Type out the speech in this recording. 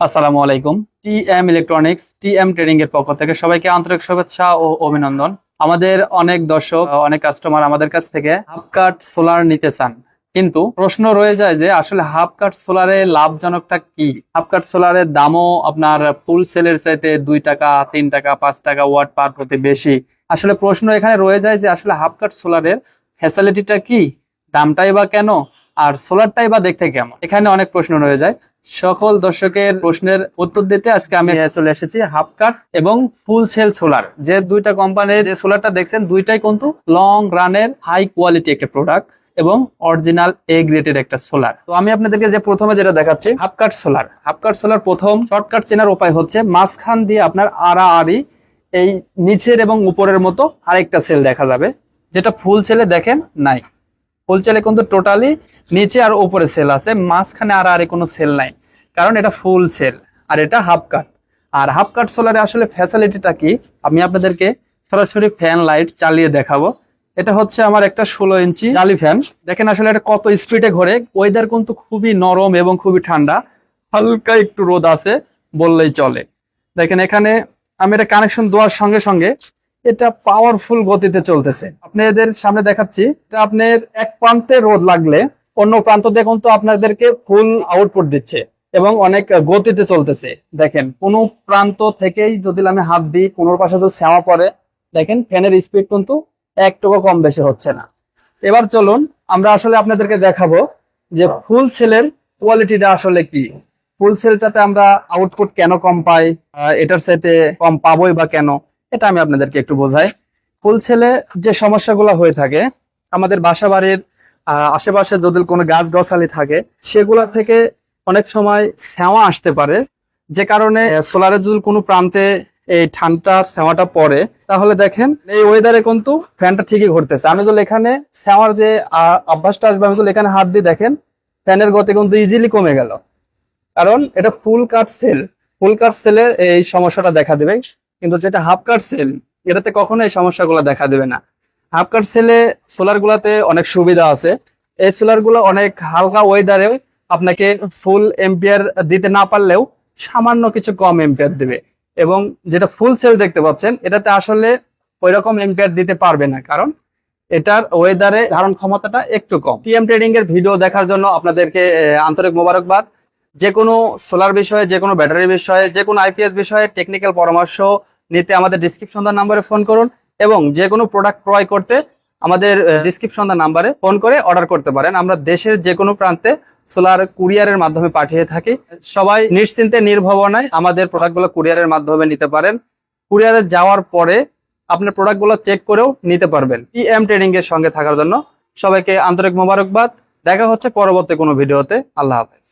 আসসালামু আলাইকুম। T M electronics T M trading এর পক্ষ থেকে সবাইকে আন্তরিক শুভেচ্ছা ও অভিনন্দন। আমাদের অনেক দর্শক, অনেক কাস্টমার আমাদের কাছ থেকে হাফ কাট সোলার নিতে চান। কিন্তু প্রশ্ন রয়ে যায় যে, আসলে হাফ কাট সোলারে লাভজনকটা কি? হাফ কাট সোলারের দামও আপনার ফুল সেলের চাইতে দুই টাকা, তিন টাকা, পাঁচ টাকা ওয়াট পার প্রতি বেশি। আসলে প্রশ্ন এখানে রয়ে যায় যে, আসলে হাফ কাট সোলারের ফ্যাসিলিটিটা কি? দামটাই বা কেন? আর সোলারটাই বা দেখতে কেমন? এখানে অনেক প্রশ্ন রয়ে যায়। সকল দর্শকের প্রশ্নের উত্তর দিতে আজকে আমি চলে এসেছি হাফ কাট এবং ফুল সেল সোলার। যে দুইটা কোম্পানির যে সোলারটা দেখছেন, দুইটাই কিন্তু লং রানের হাই কোয়ালিটি একটা প্রোডাক্ট এবং অরিজিনাল এ গ্রেডের একটা সোলার। তো আমি আপনাদেরকে যে প্রথমে যেটা দেখাচ্ছি half cut solar. Half cut solar প্রথম শর্টকাট চেনার উপায় হচ্ছে মাঝখান দিয়ে আপনার আড়াআড়ি এই নিচের এবং উপরের মতো আরেকটা সেল দেখা যাবে, যেটা ফুল সেলে দেখেন নাই। ফুল সেলে কিন্তু টোটালি নিচে আর উপরে সেল আছে, মাঝখানে আর আর কোনো সেল নাই। কারণ এটা ফুল সেল, আর এটা হাফ কাট। আর হাফ কাট সোলারে আসলে ফ্যাসিলিটিটা কি? আমি আপনাদেরকে সরাসরি ফ্যান লাইট চালিয়ে দেখাবো। এটা হচ্ছে আমার একটা ষোলো ইঞ্চি জালি ফ্যান। দেখেন আসলে এটা কত স্পিডে ঘোরে। ওয়েদার কিন্তু খুবই নরম এবং খুবই ঠান্ডা। হালকা একটু রোদ আছে বললেই চলে। দেখেন এখানে আমি এটা কানেকশন দেওয়ার সঙ্গে সঙ্গে এটা পাওয়ারফুল গতিতে চলতেছে। আপনাদের সামনে দেখাচ্ছি, এটা আপনার এক প্রান্তে রোদ লাগলে অন্য প্রান্ত দেখুন তো আপনাদেরকে ফুল আউটপুট দিচ্ছে এবং অনেক গতিতে চলতেছে। দেখেন, কোন প্রান্ত থেকেই যদি আমি হাত দিই, কোনোর পাশে যদি শ্যামা পড়ে, দেখেন ফ্যানের স্পিড কিন্তু একটুকু কম বেশি হচ্ছে না। এবার চলুন, আমরা আসলে আপনাদেরকে দেখাবো যে ফুল সেলের কোয়ালিটিটা আসলে কি। ফুল সেলটাতে আমরা আউটপুট কেন কম পাই এটার সাথে কম পাবোই বা কেন? এটা আমি আপনাদেরকে একটু বোঝাই। ফুল সেলে যে সমস্যাগুলো হয়ে থাকে, আমাদের বাসা বাড়ির আশেপাশে যদি কোনো গাছ গছালি থাকে, সেগুলা থেকে অনেক সময় ছাওয়া আসতে পারে। যে কারণে সোলারের যদি কোনো প্রান্তে এই ঠান্ডা ছাওয়াটা পড়ে, তাহলে দেখেন এই ওয়েদারে কিন্তু ফ্যানটা ঠিকই ঘুরতেছে। আমি যদি এখানে ছাওয়ার যে অভ্যাসটা আসবে, আমি যদি এখানে হাত দিয়ে দেখেন ফ্যানের গতি কিন্তু ইজিলি কমে গেল। কারণ এটা ফুল কাট সেল ফুল কাট সেলে এই সমস্যাটা দেখা দেবে। কিন্তু যেটা হাফ কাট সেল এটাতে কখনো এই সমস্যাগুলো দেখা দেবে না। হাফ কাট সেলে সোলার গুলাতে অনেক সুবিধা আছে। এই সোলারগুলো অনেক হালকা ওয়েদারে আপনাকে ফুল এম্পিয়ার দিতে না পারলেও সামান্য কিছু কম এম্পিয়ার দেবে। এবং যেটা ফুল সেল দেখতে পাচ্ছেন, এটাতে আসলে ওই রকম এম্পিয়ার দিতে পারবে না, কারণ এটার ওয়েদারে ধারণ ক্ষমতাটা একটু কম। টিএম ট্রেডিং এর ভিডিও দেখার জন্য আপনাদেরকে আন্তরিক মোবারকবাদ। যে কোনো সোলার বিষয়ে, যে কোনো ব্যাটারি বিষয়ে, যে কোনো আইপিএস বিষয়ে টেকনিক্যাল পরামর্শ নিতে আমাদের ডিসক্রিপশন নাম্বারে ফোন করুন এবং যে কোনো প্রোডাক্ট ক্রয় করতে আমাদের ডিসক্রিপশন নাম্বারে ফোন করে অর্ডার করতে পারেন। আমরা দেশের যে কোনো প্রান্তে সোলার কুরিয়ারের মাধ্যমে পাঠিয়ে থাকি। সবাই নিশ্চিন্তে নির্ভবনায় আমাদের প্রোডাক্টগুলো কুরিয়ারের মাধ্যমে নিতে পারেন। কুরিয়ারে যাওয়ার পরে আপনার প্রোডাক্টগুলো চেক করেও নিতে পারবেন। টি এম ট্রেডিং এর সঙ্গে থাকার জন্য সবাইকে আন্তরিক মোবারকবাদ। দেখা হচ্ছে পরবর্তী কোনো ভিডিওতে আল্লাহ হাফেজ।